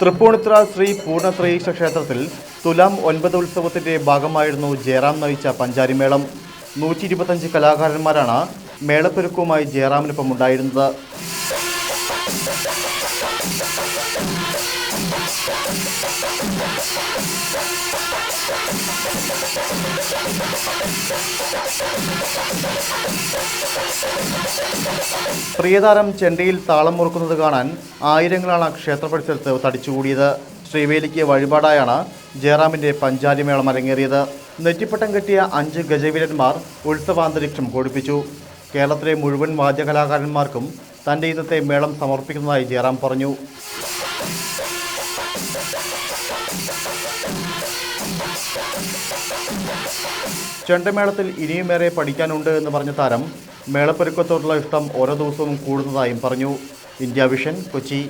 തൃപ്പൂണിത്തുറ ശ്രീ പൂർണത്രയീശ ക്ഷേത്രത്തിൽ തുലാം ഒൻപത് ഉത്സവത്തിന്റെ ഭാഗമായിരുന്നു ജയറാം നയിച്ച പഞ്ചാരിമേളം. നൂറ്റി ഇരുപത്തഞ്ച് കലാകാരന്മാരാണ് മേളപ്പെരുക്കവുമായി ജയറാമിനൊപ്പം ഉണ്ടായിരുന്നത്. പ്രിയതാരം ചെണ്ടയിൽ താളം മുറുക്കുന്നത് കാണാൻ ആയിരങ്ങളാണ് ക്ഷേത്ര പരിസരത്ത് തടിച്ചുകൂടിയത്. ശ്രീവേലിക്ക് വഴിപാടായാണ് ജയറാമിന്റെ പഞ്ചാരിമേളം അരങ്ങേറിയത്. നെറ്റിപ്പട്ടം കെട്ടിയ അഞ്ച് ഗജവീരന്മാർ ഉത്സവാന്തരീക്ഷം കൊടുപ്പിച്ചു. കേരളത്തിലെ മുഴുവൻ വാദ്യകലാകാരന്മാർക്കും തന്റെ ഇന്നത്തെ മേളം സമർപ്പിക്കുന്നതായി ജയറാം പറഞ്ഞു. ചെണ്ടമേളത്തിൽ ഇനിയുമേറെ പഠിക്കാനുണ്ട് എന്ന് പറഞ്ഞ താരം മേളപ്പെരുക്കത്തോടുള്ള ഇഷ്ടം ഓരോ ദിവസവും കൂടുന്നതായും പറഞ്ഞു. India vision Kochi.